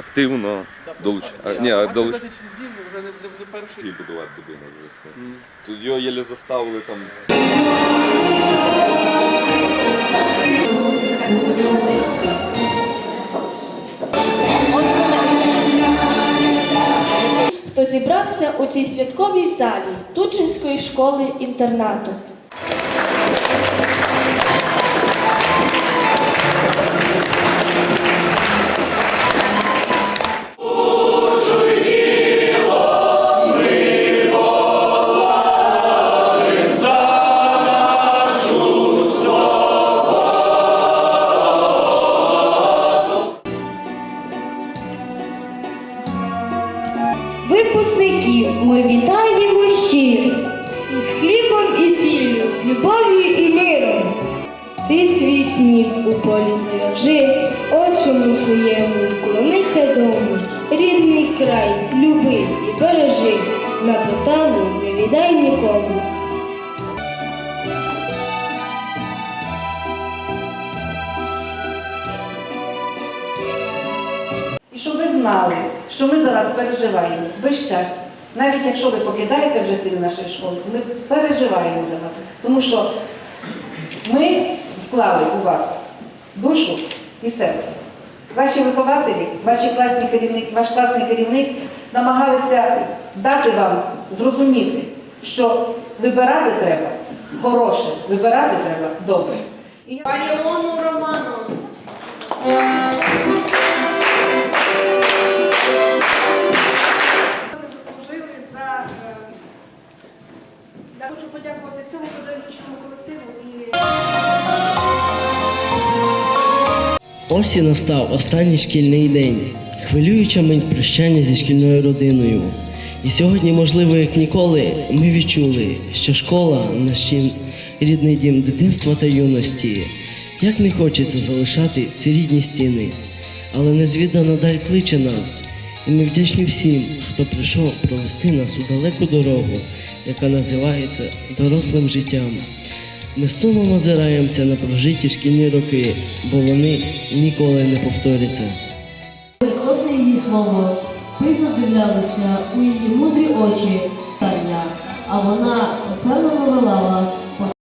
активно долучається. Так, Ні, а долуч... вже не, не, не перший. І будувати будинок. М. Тут його єлі заставили там. хто зібрався у цій святковій залі Тучинської школи-інтернату. Випускників ми вітаємо щиро, із хлібом і сіллю, з любов'ю і миром. Ти свій сніг у полі зав'яжи, очому своєму вклонися дому. Рідний край, люби і бережи, на поталу не віддай нікому. Щоб ви знали, що ми зараз переживаємо весь час. Навіть якщо ви покидаєте вже стіни нашої школи, ми переживаємо за вас. Тому що ми вклали у вас душу і серце. Ваші вихователі, ваші класні керівник, ваш класний керівник намагалися дати вам зрозуміти, що вибирати треба хороше, вибирати треба добре. І я- заслужили Я хочу подякувати всьому педагогічному колективу і. Ось і настав останній шкільний день, хвилююча мить прощання зі шкільною родиною. І сьогодні, можливо, як ніколи, ми відчули, що школа наш рідний дім дитинства та юності. Як не хочеться залишати ці рідні стіни, але незвідана даль кличе нас, і ми вдячні всім, хто прийшов провести нас у далеку дорогу, яка називається дорослим життям. Ми сумом озираємося на прожиті шкільні роки, бо вони ніколи не повторяться. Кожне її слово пильно дивлялися у її мудрі очі а вона